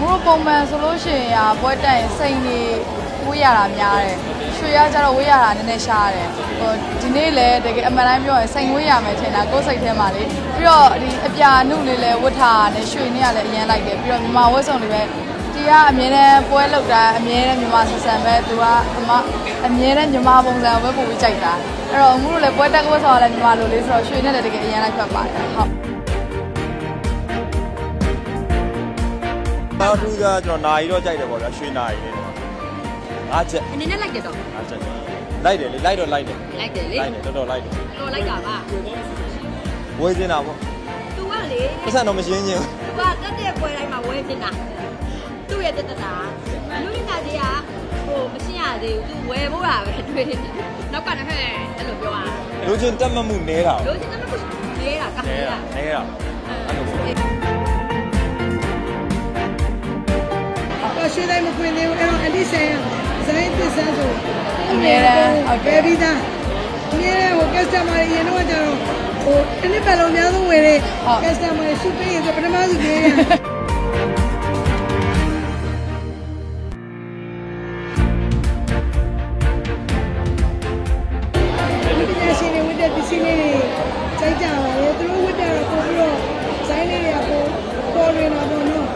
မတို့ပုံမှန်ဆိုလို့ရှိရင်อ่ะပွဲတက်ရင်စိန်နေဝေးရတာများတယ်ရွှေရကြတော့ဝေးရတာနည်းနည်းရှားတယ်ဟိုဒီနေ့လည်းတကယ်အမှန်တိုင်းပြောရင်စိန်ဝေးရမယ်ထင်တာကိုယ်စိတ်ထဲမှာလေပြီးတော့ဒီအပြာနုလေးလည်းဝတ်ထားတယ်ရွှေနေရလည်းအရန်လိုက်တယ်ပြီးတော့မြန်မာဝတ်စုံတွေပဲဒီကအမြဲတမ်းပွဲလောက်တာအမြဲတမ်းမြန်မာဆန်ဆန်ပဲသူကအမအမြဲတမ်းမြန်မာပုံစံပဲပို့ပြီးကြိုက်တာအဲ့တော့အမှုတို့လည်းပွဲတက်ကဝတ်ဆောင်လည်းမြန်မာလိုလေးဆိုတော့ရွှေနဲ့လည်းတကယ်အရန်လိုက်ဖက်ပါတယ်ဟုတ် နောက်ထူးကကျွန်တော်နာရီတော့ကြိုက်တယ်ပေါ့ဗျာရွှေနာရီလေးတော့ငါချက်အနေနဲ့လိုက်တယ်တော့ငါချက်လိုက်တယ်လေလိုက်တော့လိုက်တယ်လိုက်တယ်လေလိုက်တယ်တော်တော်လိုက်တယ်တော်လိုက်တာပါဝေးစင်းတာပေါ့သူကလေပတ်စံတော့မရှင်းချင်းသူကတက်တဲ့ပွဲတိုင်းမှာဝဲနေတာသူ့ရဲ့တက်တက်တာလူရင်းသားကြီးကဟိုမရှင်းရသေးဘူးသူဝဲဖို့တာပဲတွေ့တယ်နောက်ကလည်းဟဲ့အဲ့လိုပြောတာလူချင်းတက်မှတ်မှုနဲတာလို့ချင်းတော့ရဲတာကနဲဲတာတာနဲတာအဲ့လို တော့ရွှေတိုင်းမခွင်သေးဘူးအဲ့တော့အတိဆန်ဇိုင်းသစ္စာဆိုအမြဲတမ်းဟုတ်တယ်ပဲပြီးသားအမြဲတမ်းဟို customer တွေရင်တော့ကျတော့ဟိုတစ်နှစ်ပတ်လုံးအများဆုံးဝင်တဲ့ customer တွေရှုပေးရဆိုပထမဆုံးပေးရဒီပညာရှင်တွေဝတ်တဲ့ပစ္စည်းလေးတွေစိုက်ကြပါလေသူတို့ဝတ်ကြတော့ပို့ပြီးတော့ဇိုင်းလေးတွေကပို့ပေါ်ရတော့ပေါ့နော်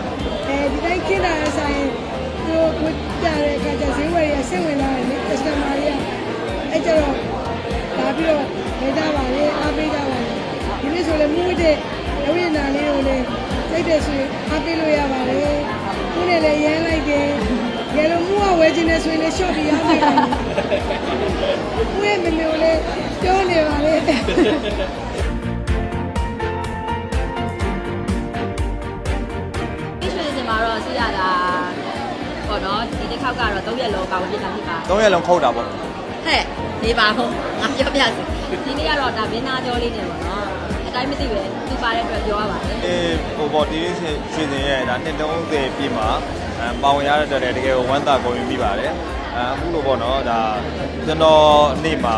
အဲဒီတိုင်းခင်းတာဆိုင် သူတို့ဝတ်ကြတဲ့အခါကျဈေးဝယ်ရစိတ်ဝင်လာတယ်လေ customer တွေကအဲကြတော့လာပြီးတော့နေကြပါလေအားပေးကြပါလေဒီနေ့ဆိုလည်းမူးတဲ့ရုပ်ရည်နာလေးကိုလည်းစိတ်တယ်ဆိုရင်အားပေးလို့ရပါတယ်ခုနဲ့လည်းရမ်းလိုက်တယ်ရလုံးမူးကဝယ်ခြင်းနဲ့ဆိုရင်လည်း short ပြရမယ်မူးရဲ့မမေကိုလည်းပြောနေပါလေ တစ်ခေါက်ကတော့၃ရက်လုံးပါဝင်ပြတာဖြစ်ပါသုံးရက်လုံးခုတ်တာပေါ့ဟဲ့နေပါဦးငါပြောပြစီဒီနေ့ကတော့ဒါမင်းသားကြောလေးနေပေါ့နော်အတိုင်းမသိပဲသူပါတဲ့အတွက်ပြောရပါတယ်အေးဟိုပေါ့ဒီနေ့ရွှေစင်ရဲ့ဒါနှစ်30ပြည့်မှာအဲပါဝင်ရတဲ့အတွက်လည်းတကယ်ဝမ်းသာကုန်ယူမိပါတယ်အဲအခုလိုပေါ့နော်ဒါကျွန်တော်နေ့မှာ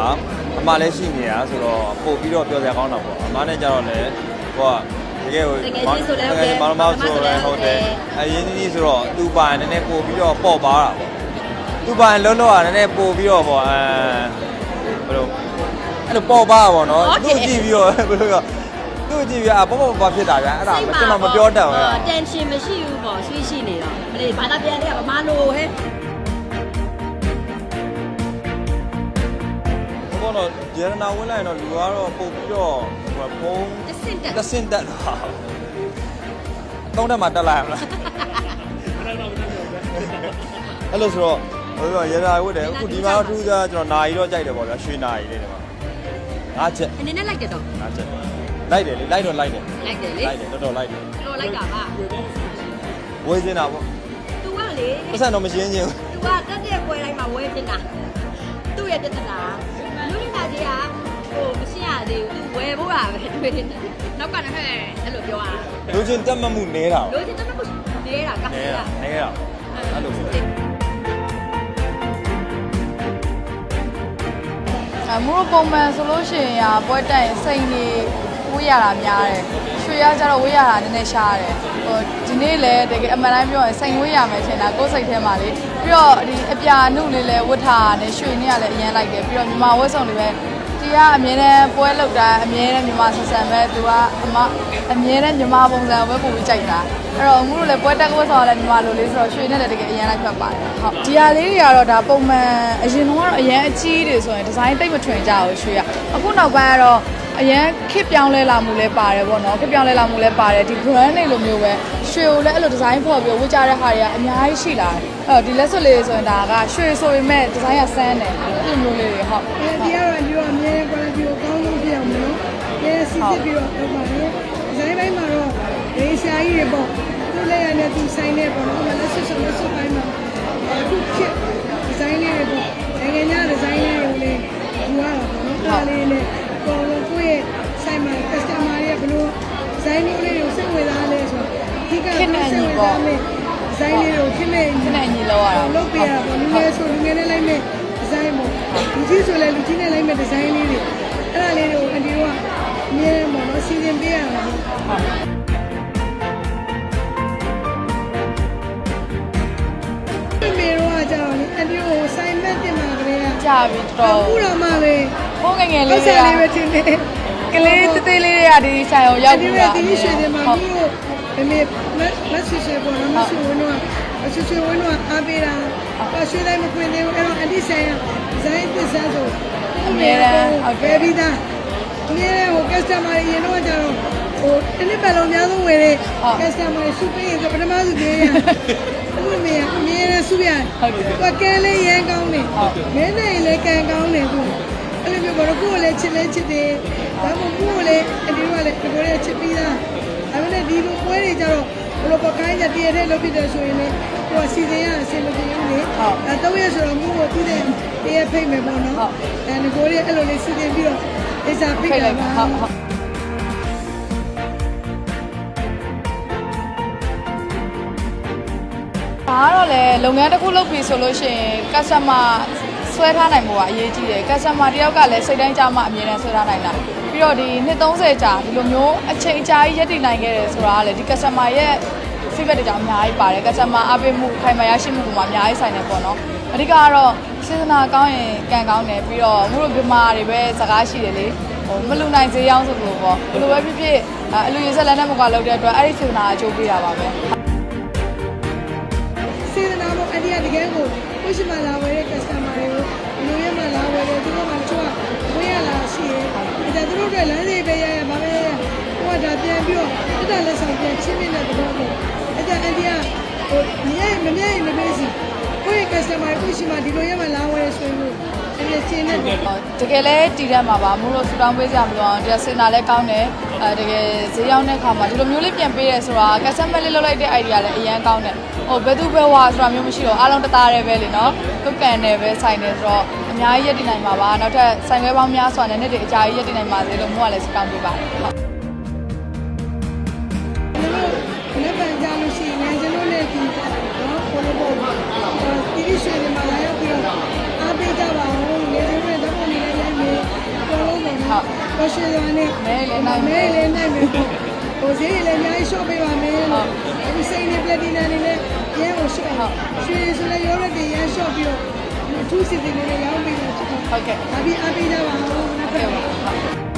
အမလည်းရှိနေရဆိုတော့ပို့ပြီးတော့ပြောစရာကောင်းတာပေါ့အမနဲ့ကြတော့လည်းဟိုက တကယ်ကိုတကယ်ကြီးဆိုလည်းဟုတ်တယ်မောင်မောင်ဆိုလည်းဟုတ်တယ်အရင်ကြီးဆိုတော့သူ့ပိုင်နည်းနည်းပို့ပြီးတော့ပေါ့ပါတာပေါ့သူ့ပိုင်လုံးလုံးကနည်းနည်းပို့ပြီးတော့ပေါ့အဲဘယ်လိုအဲ့လိုပေါ့ပါတာပေါ့နော်သူ့ကြည့်ပြီးတော့ဘယ်လိုကသူ့ကြည့်ပြီးတော့ပေါ့ပေါ့ပါဖြစ်တာဗျအဲ့ဒါကျွန်တော်မပြောတတ်ဘူးတန်ရှင်မရှိဘူးပေါ့ဆွေးရှိနေတော့မလေးဘာသာပြန်တဲ့ကမမလို့ဟဲ့ ဘောတော့ဂျေရနာဝင်လိုက်တော့လူကတော့ပို့ပြီးတော့ဟိုဖုန်းတစ်စင်တက်တဆင့်တက်တာသုံးတက်မှာတက်လိုက်ရမလားအဲ့လိုဆိုတော့ဟိုကရနာဝတ်တယ်အခုဒီမှာတော့ထူးခြားကျွန်တော်နာရီတော့ကြိုက်တယ်ပေါ့ဗျာရွှေနာရီလေးတွေမှာငါချက်အနေနဲ့လိုက်တယ်တော့ငါချက်လိုက်တယ်လေလိုက်တော့လိုက်တယ်လိုက်တယ်လေလိုက်တယ်တော်တော်လိုက်တယ်တော်လိုက်တာပါဝေးစင်းတာပေါ့သူကလေပတ်စံတော့မရှင်းချင်းသူကတက်တဲ့ပွဲတိုင်းမှာဝဲနေတာသူ့ရဲ့တက်တာ ဖို့တာပဲတွေ့တယ်နောက်ကလည်းဟဲ့အဲ့လိုပြောတာလူချင်းတက်မှတ်မှုနဲတာလို့ချင်းတော့နေရတာကနဲဲတာတာနဲတာအဲ့လိုပေါ့အမတို့ပုံမှန်ဆိုလို့ရှိရင်อ่ะပွဲတက်ရင်စိန်နေဝေးရတာများတယ်ရွှေရကြတော့ဝေးရတာနည်းနည်းရှားတယ်ဟိုဒီနေ့လည်းတကယ်အမှန်တိုင်းပြောရင်စိန်ဝေးရမယ်ထင်တာကိုယ်စိတ်ထဲမှာလေပြီးတော့ဒီအပြာနုလေးလည်းဝတ်ထားတယ်ရွှေနေရလည်းအရန်လိုက်တယ်ပြီးတော့မြန်မာဝတ်စုံတွေပဲ ဒီကအမြဲတမ်းပွဲလောက်တာအမြဲတမ်းမြန်မာဆန်ဆန်ပဲသူကအမအမြဲတမ်းမြန်မာပုံစံပဲပို့ပြီးကြိုက်တာအဲ့တော့အမှုတို့လည်းပွဲတက်ကဝတ်ဆောင်လည်းမြန်မာလိုလေးဆိုတော့ရွှေနဲ့လည်းတကယ်အရန်လိုက်ဖက်ပါတယ်ဟုတ်ဒီဟာလေးတွေကတော့ဒါပုံမှန်အရင်တော့ကတော့အရန်အကြီးတွေဆိုရင်ဒီဇိုင်းတိတ်မထွင်ကြဘူးရွှေကအခုနောက်ပိုင်းကတော့အရန်ခစ်ပြောင်းလဲလာမှုလဲပါတယ်ပေါ့နော်ခစ်ပြောင်းလဲလာမှုလဲပါတယ်ဒီ brand တွေလိုမျိုးပဲ ရွှေကိုလည်းအဲ့လိုဒီဇိုင်းဖော်ပြီးဝတ်ကြတဲ့ဟာတွေကအများကြီးရှိလာတယ်အဲ့တော့ဒီလက်စွပ်လေးဆိုရင်ဒါကရွှေဆိုပေမဲ့ဒီဇိုင်းကစမ်းတယ်အဲ့လိုမျိုးလေးတွေဟုတ်အဲဒီကတော့ဒီတော့အမြဲ quality ကိုကောင်းဆုံးဖြစ်အောင်မလို့ရဲစီစစ်ပြီးတော့လုပ်ပါတယ်။ဇိုင်းပိုင်းမှာတော့ဒေရှာကြီးတွေပေါ့သူ့လည်းရတဲ့သူဆိုင်နေပေါ့နော်။လက်စစ်ဆိုလက်စစ်ပိုင်းမှာအခုဖြစ်ဒီဇိုင်းလေးတွေပေါ့နိုင်ငံခြားဒီဇိုင်းလေးတွေကိုလည်း ထားမယ်ဒီဇိုင်းလေးကိုခင်မဲ့ခဏညီလောက်ရတာလုပ်ပေးရတာပေါ့လူငယ်ဆိုလူငယ်နဲ့လိုက်မယ်ဒီဇိုင်းပေါ့လူကြီးဆိုလည်းလူကြီးနဲ့လိုက်မယ်ဒီဇိုင်းလေးတွေအဲ့ဒါလေးတွေကိုအန်တီတို့ကအမြဲပေါ့နော်စီစဉ်ပေးရတာပေါ့ဟုတ်မေတော့ကကြတော့လေအန်တီကိုဆိုင်မက်တင်มาကလေးကကြာပြီတော်အခုတော့မှပဲဟိုးငငယ်လေးကဆိုင်လေးပဲတင်နေကလေးသေးသေးလေးတွေကဒီဆိုင်အောင်ရောက်ပြီလားဒီရွှေတင်มาပြီးတော့ အမေမတ်ဆွေဆွေပေါ်တော့မဆွေဝင်းတော့မဆွေဆွေဝင်းတော့အားပေးတာရွှေတိုင်းမခွင့်သေးဘူးအဲ့တော့အတိဆိုင်ကဇိုင်းသစ္စာဆိုဘယ်ပြီးသားအမြဲတမ်းဟို customer တွေရင်တော့ကြတော့ဟိုတစ်နှစ်ပတ်လုံးအများဆုံးဝယ်တဲ့ customer တွေစုပေးရင်ပထမစုပေးရအခုမေကအမြဲတမ်းစုရကိုကဲလေးရန်ကောင်းနေမင်းနဲ့လည်းကံကောင်းနေသူအဲ့လိုမျိုးကတော့ကိုယ်လည်းချစ်လဲချစ်တယ်ဒါမှမဟုတ်ကိုယ်လည်းအဒီကလည်းကိုယ်လည်းချစ်ပြီးသား ဒါပေမဲ့ဒီလိုပွဲတွေကြတော့ဘလို့ပကိုင်းကြတည့်ရတဲ့လုပ်ဖြစ်တယ်ဆိုရင်လည်းကိုယ်စီစဉ်ရအဆင်မပြေဘူးလေအဲတော့ရဆိုတော့မှုကိုပြီးတဲ့တည့်ရဖိတ်မယ်ပေါ့နော်အဲကိုယ်လည်းအဲ့လိုလေးစီစဉ်ပြီးတော့အိစာဖိတ်ဖိတ်တာလိုက်ပါပါဟုတ်ဟုတ်ဒါကတော့လေလုပ်ငန်းတစ်ခုလုပ်ပြီဆိုလို့ရှိရင် customer ဆွဲထားနိုင်ဖို့ကအရေးကြီးတယ် customer တယောက်ကလည်းစိတ်တိုင်းကြမှာအမြဲတမ်းဆွဲထားနိုင်တာ ပြီးတော့ဒီနှစ်30ကြာဒီလိုမျိုးအချိန်အကြာကြီးရပ်တည်နိုင်ခဲ့တယ်ဆိုတာကလေဒီ customer ရဲ့ feedback တွေကြောင့်အများကြီးပါတယ် customer အားပေးမှုခိုင်မာရရှိမှုပုံမှာအများကြီးဆိုင်တယ်ပေါ့နော်အဓိကကတော့စေတနာကောင်းရင်ကံကောင်းတယ်ပြီးတော့မှုတို့ဗမာတွေပဲစကားရှိတယ်လေဟိုမလူနိုင်စေးအောင်ဆိုလို့ပေါ့ဘယ်လိုပဲဖြစ်ဖြစ်အလူရည်ဆက်လက်နဲ့မကွာလောက်တဲ့အတွက်အဲ့ဒီစေတနာအကျိုးပေးတာပါပဲစေတနာပေါ့အဲ့ဒီကတကယ်ကိုဝိရှိမလာဝယ်တဲ့ customer ချင်းမြင့်တဲ့သဘောပေါ့။အဲ့ဒါအဲ့ဒီကဟိုမြဲမမြဲမမေးစီကိုယ့်ရဲ့ customer ကိုရှိမှဒီလိုရဲမှာလာဝယ်ဆိုရင်ဒီချင်းနဲ့တကယ်လဲတည်တတ်မှာပါမို့လို့ဆူတောင်းပေးကြမလို့အောင်ဒီစင်တာလည်းကောင်းတယ်အဲတကယ်ဈေးရောက်တဲ့ခါမှာဒီလိုမျိုးလေးပြန်ပေးရဲဆိုတာ customer လေးလောက်လိုက်တဲ့ idea လည်းအရန်ကောင်းတယ်ဟိုဘယ်သူပဲဝါဆိုတာမျိုးမရှိတော့အားလုံးတသားတည်းပဲလေနော်ကုတ်ကန်တယ်ပဲဆိုင်တယ်ဆိုတော့အများကြီးရည်တည်နိုင်မှာပါနောက်ထပ်ဆိုင်ခွဲပေါင်းများစွာနဲ့နေ့တည်းအကြာကြီးရည်တည်နိုင်ပါစေလို့မို့ကလည်းစတောင်းပေးပါတယ် တီဗီရွှေတွေမှာလာရောက်ပြီးတော့အားပေးကြပါဦးလေကျွန်တော်တို့ဓာတ်ပုံတွေလည်းလိုက်မယ်ဘောလုံးဘောနော်ကိုရှိရနဲ့မဲလည်းနိုင်မဲမယ်လည်းနိုင်မယ်ပေါ့ဟိုဈေးလည်းအများကြီး shop ပေးပါမယ်လို့ဒီစိန်နဲ့ platinum တွေလည်းရဲကို shop ရွှေဆိုလည်းရောရက်တွေရဲ shop ပြီးတော့အထူးစီစဉ်တွေလည်းရောင်းပေးတယ်ဟုတ်ကဲ့အပြီးအပြီးကြပါဦးဟုတ်ကဲ့ပါဟုတ်